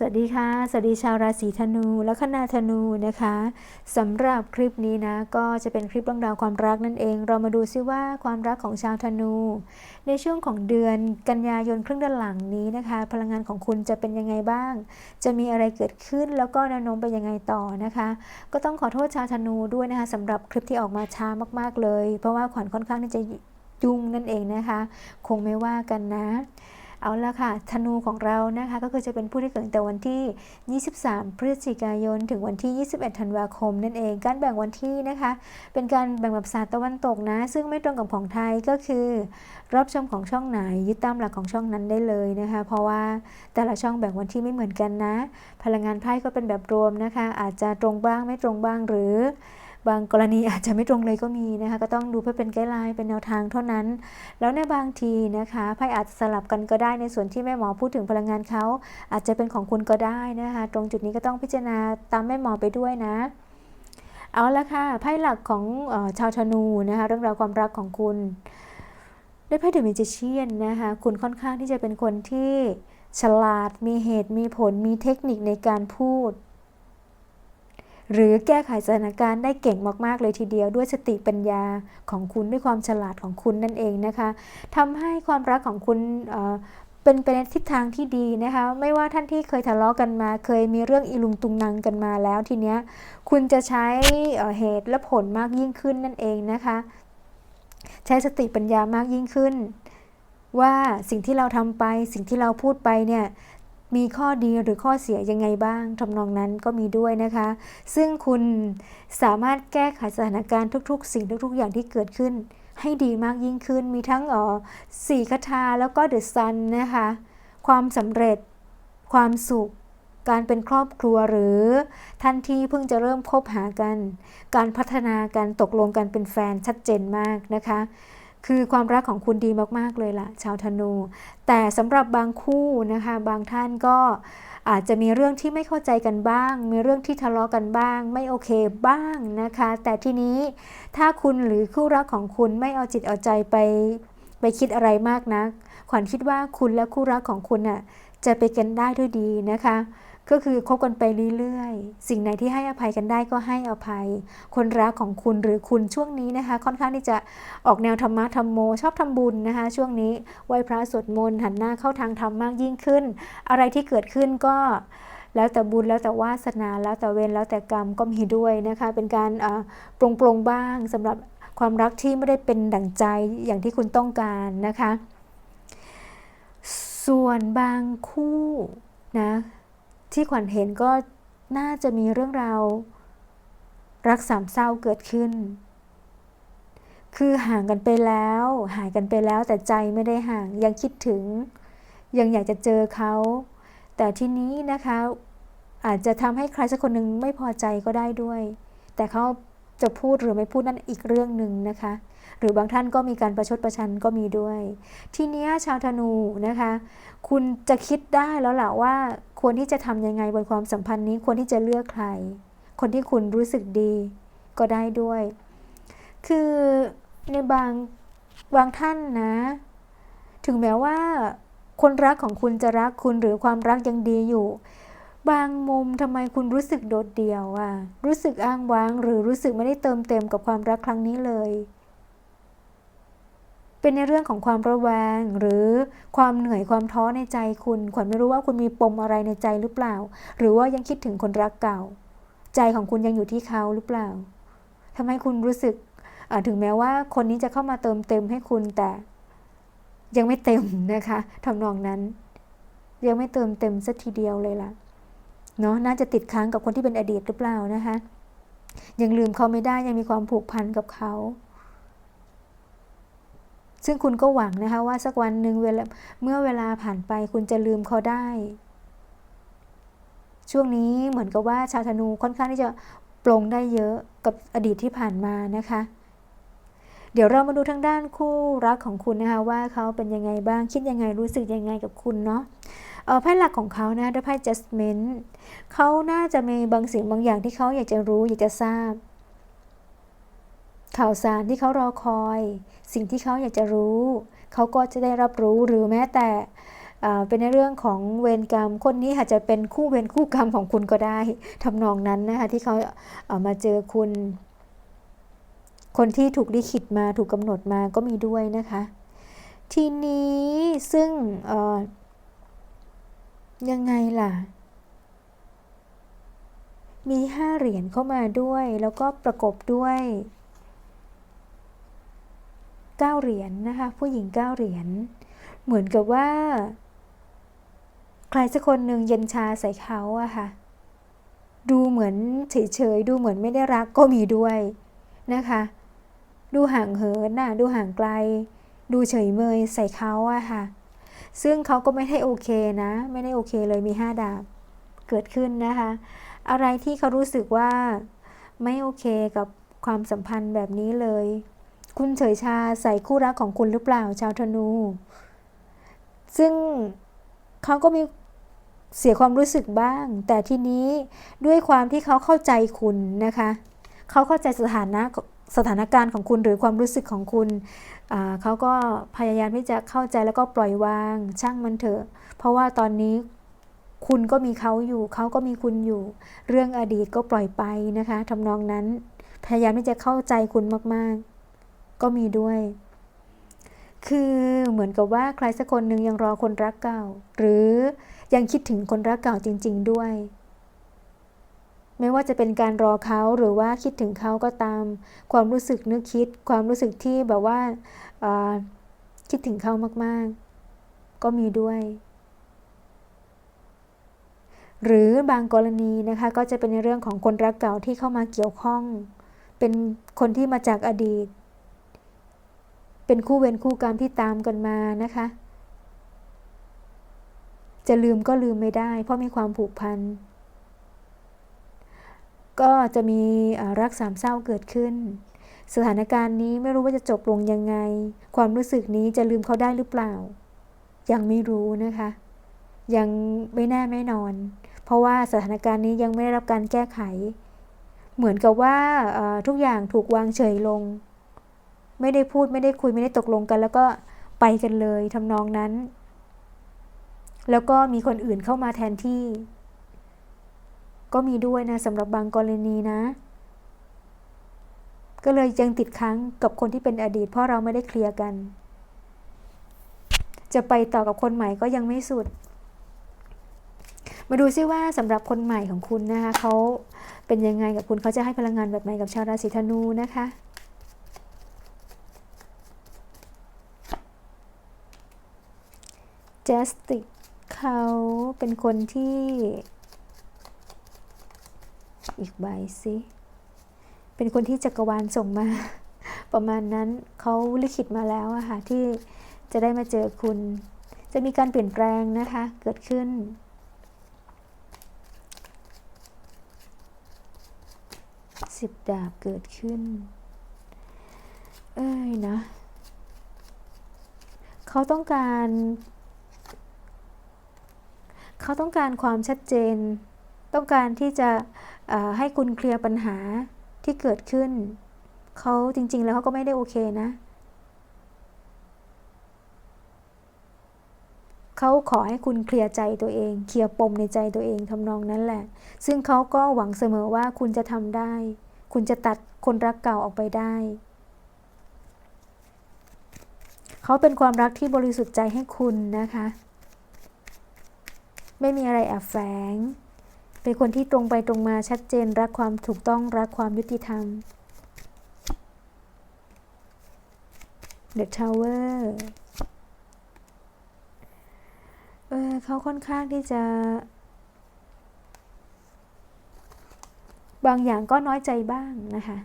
สวัสดีค่ะ สวัสดีชาวราศีธนูและคนาธนูนะคะสำหรับคลิปนี้นะก็จะเป็นคลิปเรื่องราวความรักนั่นเอง เรามาดูซิว่าความรักของชาวธนู ในช่วงของเดือนกันยายนครึ่งเดือนหลังนี้นะคะ พลังงานของคุณจะเป็นยังไงบ้าง จะมีอะไรเกิดขึ้นแล้วก็แนวโน้มไปยังไงต่อนะคะ ก็ต้องขอโทษชาวธนูด้วยนะคะสำหรับคลิปที่ออกมาช้ามาก ๆเลย เพราะว่าขวัญค่อนข้างที่จะยุ่งนั่นเองนะคะ คงไม่ว่ากันนะ เอาละค่ะธนูของเรานะคะก็คือจะเป็นผู้ที่เกิดแต่วันที่ 23 พฤศจิกายน ถึงวันที่ 21 ธันวาคม นั่นเอง การแบ่งวันที่นะคะ เป็นการแบ่งแบบศาสตร์ตะวันตกนะ ซึ่งไม่ตรงกับของไทยก็คือ รับชมของช่องไหนยึดตามหลักของช่องนั้นได้เลยนะคะ เพราะว่าแต่ละช่องแบ่งวันที่ไม่เหมือนกันนะ พลังงานไพ่ก็เป็นแบบรวมนะคะ อาจจะตรงบ้างไม่ตรงบ้างหรือ บางกรณีอาจจะไม่ตรงเลยก็มีนะคะ ก็ต้องดูเพื่อเป็นไกด์ไลน์เป็นแนวทางเท่านั้น แล้วในบางทีนะคะไพ่อาจจะสลับกันก็ได้ในส่วนที่แม่หมอพูดถึงพลังงานเขาอาจจะเป็นของคุณก็ได้นะคะ ตรงจุดนี้ก็ต้องพิจารณาตามแม่หมอไปด้วยนะเอาละค่ะไพ่หลักของออชาวธนูนะคะเรื่องราวความรักของคุณได้ไพ่เดอะมิจิเชียนนะคะคุณค่อนข้างที่จะเป็นคนที่ฉลาดมีเหตุมีผลมีเทคนิคในการพูด หรือแก้ไขสถานการณ์ได้เก่งมากๆเลยทีเดียว ด้วยสติปัญญาของคุณด้วยความฉลาดของคุณนั่นเองนะคะทำให้ความรักของคุณเออเป็นไปในทิศทางที่ดีนะคะ ไม่ว่าท่านที่เคยทะเลาะกันมา เคยมีเรื่องอีลุงตุงนังกันมาแล้วทีเนี้ยคุณจะใช้เออเหตุและผลมากยิ่งขึ้นนั่นเองนะคะ ใช้สติปัญญามากยิ่งขึ้นว่าสิ่งที่เราทำไปสิ่งที่เราพูดไปเนี่ย มีข้อดีหรือข้อเสียยังไงบ้างทำนองนั้นก็มีด้วยนะคะ ซึ่งคุณสามารถแก้ไขสถานการณ์ทุก ๆ สิ่งทุก ๆ อย่างที่เกิดขึ้น ให้ดีมากยิ่งขึ้น มีทั้งอ๋อสี่คาถาแล้วก็เดอะซันนะคะ ความสำเร็จ ความสุข การเป็นครอบครัวหรือท่านที่เพิ่งจะเริ่มคบหากัน การพัฒนาการตกลงกันเป็นแฟนชัดเจนมากนะคะ คือความรักของคุณดีมากๆเลยล่ะ ชาวธนู แต่สำหรับบางคู่นะคะบางท่านก็อาจจะมีเรื่องที่ไม่เข้าใจกันบ้าง มีเรื่องที่ทะเลาะกันบ้าง ไม่โอเคบ้างนะคะ แต่ทีนี้ถ้าคุณหรือคู่รักของคุณไม่เอาจิตเอาใจไปไปคิดอะไรมากนัก ขวัญคิดว่าคุณและคู่รักของคุณน่ะจะไปกันได้ด้วยดีนะคะ ก็คือคบกันไปเรื่อยๆ สิ่งไหนที่ให้อภัยกันได้ก็ให้อภัย คนรักของคุณหรือคุณช่วงนี้นะคะ ค่อนข้างที่จะออกแนวธรรมะธรรมโม ชอบทำบุญนะคะ ช่วงนี้ไหว้พระสวดมนต์หันหน้าเข้าทางธรรมมากยิ่งขึ้น อะไรที่เกิดขึ้นก็แล้วแต่บุญแล้วแต่วาสนาแล้วแต่เวรแล้วแต่กรรมก็มีด้วยนะคะ เป็นการปรงปรงๆบ้างสำหรับความรักที่ไม่ได้เป็นดั่งใจอย่างที่คุณต้องการนะคะ ส่วนบางคู่นะ ที่ขวัญเห็นก็น่าจะมีเรื่องราว รักสามเศร้าเกิดขึ้น คือห่างกันไปแล้ว หายกันไปแล้วแต่ใจไม่ได้ห่างยังคิดถึง ยังอยากจะเจอเขา แต่ทีนี้นะคะ อาจจะทำให้ใครสักคนหนึ่งไม่พอใจก็ได้ด้วย แต่เขาจะพูดหรือไม่พูดนั่นอีกเรื่องหนึ่งนะคะ หรือบางท่านก็มีการประชดประชันก็มีด้วย ทีนี้ชาวธนูนะคะ คุณจะคิดได้แล้วแหละว่า ควรที่จะทำยังไงบนความสัมพันธ์นี้ควรที่จะเลือกใคร คนที่คุณรู้สึกดีก็ได้ด้วย คือในบางบางท่านนะ ถึงแม้ว่า คนรักของคุณจะรักคุณหรือความรักยังดีอยู่ บางมุมทำไมคุณรู้สึกโดดเดี่ยวอะรู้สึกอ้างว้าง หรือรู้สึกไม่ได้เติมเต็มกับความรักครั้งนี้เลย เป็นในเรื่องของความระแวง หรือความเหนื่อยความท้อในใจคุณ ขวัญไม่รู้ว่าคุณมีปมอะไรในใจหรือเปล่า หรือว่ายังคิดถึงคนรักเก่า ใจของคุณยังอยู่ที่เขาหรือเปล่าทำให้คุณรู้สึกถึงแม้ว่าคนนี้จะเข้ามาเติมเต็มให้คุณแต่ยังไม่เต็มนะคะทำนองนั้น ยังไม่เติมเต็มสักทีเดียวเลยล่ะเนาะน่าจะติดค้างกับคนที่เป็นอดีตหรือเปล่านะคะยังลืมเขาไม่ได้ยังมีความผูกพันกับเขา ซึ่งคุณก็หวังนะคะว่าสักวันหนึ่งเวลาเมื่อเวลาผ่านไปคุณจะลืมเขาได้ ช่วงนี้เหมือนกับว่าชาวธนูค่อนข้างที่จะปลงได้เยอะกับอดีตที่ผ่านมานะคะ เดี๋ยวเรามาดูทางด้านคู่รักของคุณนะคะว่าเขาเป็นยังไงบ้างคิดยังไงรู้สึกยังไงกับคุณเนาะเออไพ่หลักของเขานะด้วยไพ่ Judgment เขาน่าจะมีบางสิ่งบางอย่างที่เขาอยากจะรู้อยากจะทราบ ข่าวสารที่เขารอคอย สิ่งที่เขาอยากจะรู้ เขาก็จะได้รับรู้หรือแม้แต่เป็นในเรื่องของเวรกรรม คนนี้อาจจะเป็นคู่เวรคู่กรรมของคุณก็ได้ทำนองนั้นนะคะที่เขาเอามาเจอคุณ คนที่ถูกลิขิตมาถูกกำหนดมาก็มีด้วยนะคะ ทีนี้ซึ่งยังไงล่ะ มีห้าเหรียญเข้ามาด้วย แล้วก็ประกบด้วย เก้าเหรียญนะคะ ผู้หญิงเก้าเหรียญ เหมือนกับว่า ใครสักคนหนึ่งเย็นชาใส่เขาอะค่ะ ดูเหมือนเฉยๆ ดูเหมือนไม่ได้รักก็มีด้วยนะคะ ดูห่างเหินน่ะ ดูห่างไกล ดูเฉยเมยใส่เขาอะค่ะ ซึ่งเขาก็ไม่ได้โอเคนะ ไม่ได้โอเคเลยมีห้าดาบเกิดขึ้นนะคะ อะไรที่เขารู้สึกว่าไม่โอเคกับความสัมพันธ์แบบนี้เลย คุณเฉยชาใส่คู่รักของคุณหรือเปล่าชาวธนู ซึ่งเขาก็มีเสียความรู้สึกบ้าง แต่ทีนี้ด้วยความที่เขาเข้าใจคุณนะคะ เขาเข้าใจสถานะสถานการณ์ของคุณหรือความรู้สึกของคุณเขาก็พยายามที่จะเข้าใจแล้วก็ปล่อยวาง ช่างมันเถอะ เพราะว่าตอนนี้คุณก็มีเขาอยู่ เขาก็มีคุณอยู่ เรื่องอดีตก็ปล่อยไปนะคะทำนองนั้น พยายามที่จะเข้าใจคุณมากๆ ก็มีด้วย คือเหมือนกับว่าใครสักคนหนึ่งยังรอคนรักเก่า หรือยังคิดถึงคนรักเก่าจริง ๆ ด้วย ไม่ว่าจะเป็นการรอเขาหรือว่าคิดถึงเขาก็ตาม ความรู้สึกนึกคิด ความรู้สึกที่แบบว่าาคิดถึงเขามากๆ ก็มีด้วย หรือบางกรณีนะคะก็จะเป็นในเรื่องของคนรักเก่าที่เข้ามาเกี่ยวข้อง เป็นคนที่มาจากอดีต เป็นคู่เวรคู่กรรมที่ตามกันมานะคะ จะลืมก็ลืมไม่ได้ เพราะมีความผูกพัน ก็จะมีรักสามเศร้าเกิดขึ้น สถานการณ์นี้ไม่รู้ว่าจะจบลงยังไง ความรู้สึกนี้จะลืมเขาได้หรือเปล่า ยังไม่รู้นะคะ ยังไม่แน่ไม่นอน เพราะว่าสถานการณ์นี้ยังไม่ได้รับการแก้ไข เหมือนกับว่าทุกอย่างถูกวางเฉยลง ไม่ได้พูดไม่ได้คุยไม่ได้ตกลงกัน แล้วก็ไปกันเลยทำนองนั้น แล้วก็มีคนอื่นเข้ามาแทนที่ ก็มีด้วยนะสำหรับบางกรณีนะ ก็เลยยังติดค้างกับคนที่เป็นอดีต เพราะเราไม่ได้เคลียร์กัน จะไปต่อกับคนใหม่ก็ยังไม่สุด มาดูซิว่าสำหรับคนใหม่ของคุณนะคะเขาเป็นยังไงกับคุณเขาจะให้พลังงานแบบไหนกับชาวราศีธนูนะคะ Justice เขาเป็นคนที่ อีกใบสิเป็นคนที่จักรวาลส่งมา ประมาณนั้นเขาลิขิตมาแล้วอะค่ะที่จะได้มาเจอคุณ จะมีการเปลี่ยนแปลงนะคะ เกิดขึ้น สิบดาบเกิดขึ้น เอ้ยนะ เขาต้องการ เขาต้องการความชัดเจน ต้องการที่จะให้คุณเคลียร์ปัญหาที่เกิดขึ้น เขาจริง ๆ แล้วเขาก็ไม่ได้โอเคนะเขาขอให้คุณเคลียร์ใจตัวเอง เคลียร์ปมในใจตัวเองทำนองนั้นแหละ ซึ่งเขาก็หวังเสมอว่าคุณจะทำได้ คุณจะตัดคนรักเก่าออกไปได้ เขาเป็นความรักที่บริสุทธิ์ใจให้คุณนะคะ ไม่มีอะไรแอบแฝง เป็นคนที่ตรงไปตรงมาชัดเจน รักความถูกต้องรักความยุติธรรม The Tower เออเขาค่อนข้างที่จะ บางอย่างก็น้อยใจบ้างนะคะ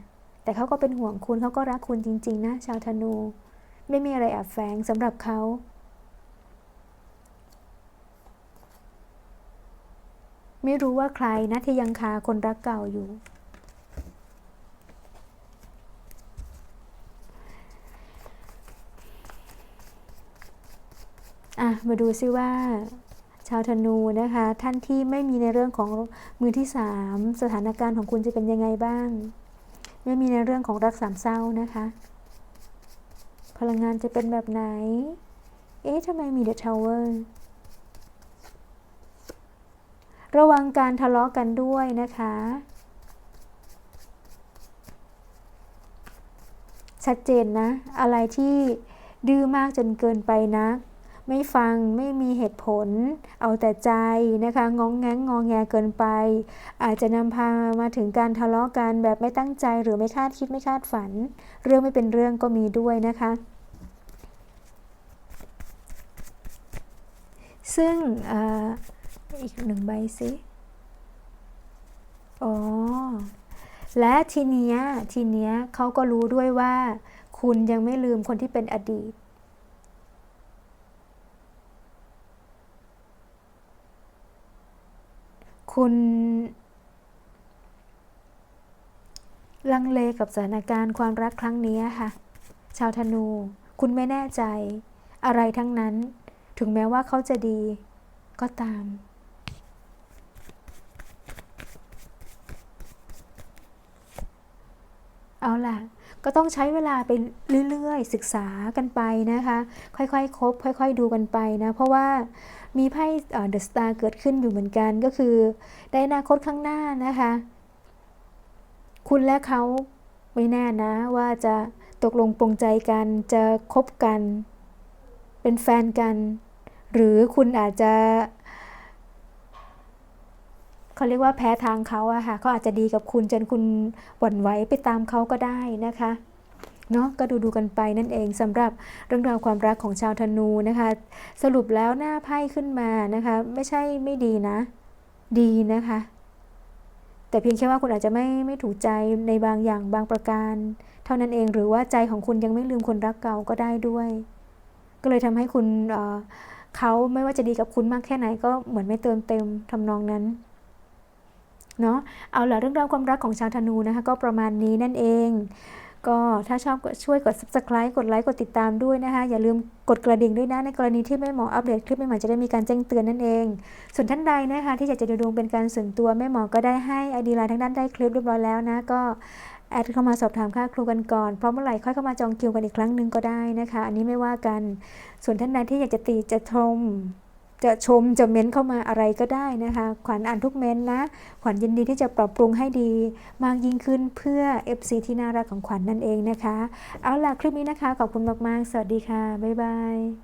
แต่เขาก็เป็นห่วงคุณเขาก็รักคุณจริง ๆ นะ ชาวธนู ไม่มีอะไรแอบแฝงสำหรับเขา ไม่รู้ว่าใครนะที่ยังคาคนรักเก่าอยู่ อะ มาดูซิว่า ชาวธนูนะคะ ท่านที่ไม่มีในเรื่องของมือที่สามสถานการณ์ของคุณจะเป็นยังไงบ้าง ไม่มีในเรื่องของรักสามเศร้านะคะ พลังงานจะเป็นแบบไหน เอ๊ะทำไมมี The Tower ร ระวังการทะเลาะกันด้วยนะคะ ชัดเจนนะ อะไรที่ดื้อมากจนเกินไปนะไม่ฟังไม่มีเหตุผล เอาแต่ใจนะคะงองแงงงองแงเกินไป อาจจะนำพามาถึงการทะเลาะกันแบบไม่ตั้งใจหรือไม่คาดคิดไม่คาดฝัน เรื่องไม่เป็นเรื่องก็มีด้วยนะคะซึ่ง อีกหนึ่งใบสิอ๋อ และทีเนี้ยทีเนี้ยเขาก็รู้ด้วยว่า คุณยังไม่ลืมคนที่เป็นอดีต คุณลังเลกับสถานการณ์ความรักครั้งนี้ค่ะ ชาวธนู คุณไม่แน่ใจ อะไรทั้งนั้น ถึงแม้ว่าเขาจะดี ก็ตาม เอาล่ะ ก็ต้องใช้เวลาไปเรื่อยๆ ศึกษากันไปนะคะ ค่อยๆ คบ ค่อยๆ ดูกันไปนะ เพราะว่ามีไพ่เดอะสตาร์เกิดขึ้นอยู่เหมือนกัน ก็คือในอนาคตข้างหน้านะคะ คุณและเขาไม่แน่นะว่าจะตกลงปรงใจกัน จะคบกัน เป็นแฟนกัน หรือคุณอาจจะ เขาเรียกว่าแพ้ทางเขาอะค่ะเขาอาจจะดีกับคุณจนคุณหวั่นไหวไปตามเขาก็ได้นะคะเนาะก็ดูดูกันไปนั่นเองสำหรับเรื่องราวความรักของชาวธนูนะคะ สรุปแล้วหน้าไพ่ขึ้นมานะคะ ไม่ใช่ไม่ดีนะ ดีนะคะ แต่เพียงแค่ว่าคุณอาจจะไม่ไม่ถูกใจในบางอย่างบางประการ เท่านั้นเองหรือว่าใจของคุณยังไม่ลืมคนรักเก่าก็ได้ด้วย ก็เลยทำให้คุณเเขาไม่ว่าจะดีกับคุณมากแค่ไหนก็เหมือนไม่เติมเต็มทำนองนั้น เนาะเอาล่ะเรื่องราวความรักของชาวธนูนะคะ ก็ประมาณนี้นั่นเอง ก็ถ้าชอบก็ช่วยกด subscribe กดไลค์กดติดตามด้วยนะคะ อย่าลืมกดกระดิ่งด้วยนะ ในกรณีที่แม่หมออัปเดตคลิปใหม่ๆจะได้มีการแจ้งเตือนนั่นเอง ส่วนท่านใดนะคะ ที่อยากจะดูดวงเป็นการส่วนตัวแม่หมอก็ได้ให้ไอดีไลน์ทั้งด้านใต้คลิปเรียบร้อยแล้วนะก็แอดเข้ามาสอบถามค่าครูกันก่อนเพราะเมื่อไหร่ค่อยเข้ามาจองคิวกันอีกครั้งหนึ่งก็ได้นะคะ อันนี้ไม่ว่ากัน ส่วนท่านใดที่อยากจะตีจะชม จะชมจะเม้นเข้ามาอะไรก็ได้นะคะ ขวัญอ่านทุกเม้นนะ ขวัญยินดีที่จะปรับปรุงให้ดี มากยิ่งขึ้นเพื่อ FC ที่น่ารักของขวัญนั่นเองนะคะ เอาล่ะคลิปนี้นะคะ ขอบคุณมาก ๆ สวัสดีค่ะ บ๊ายบาย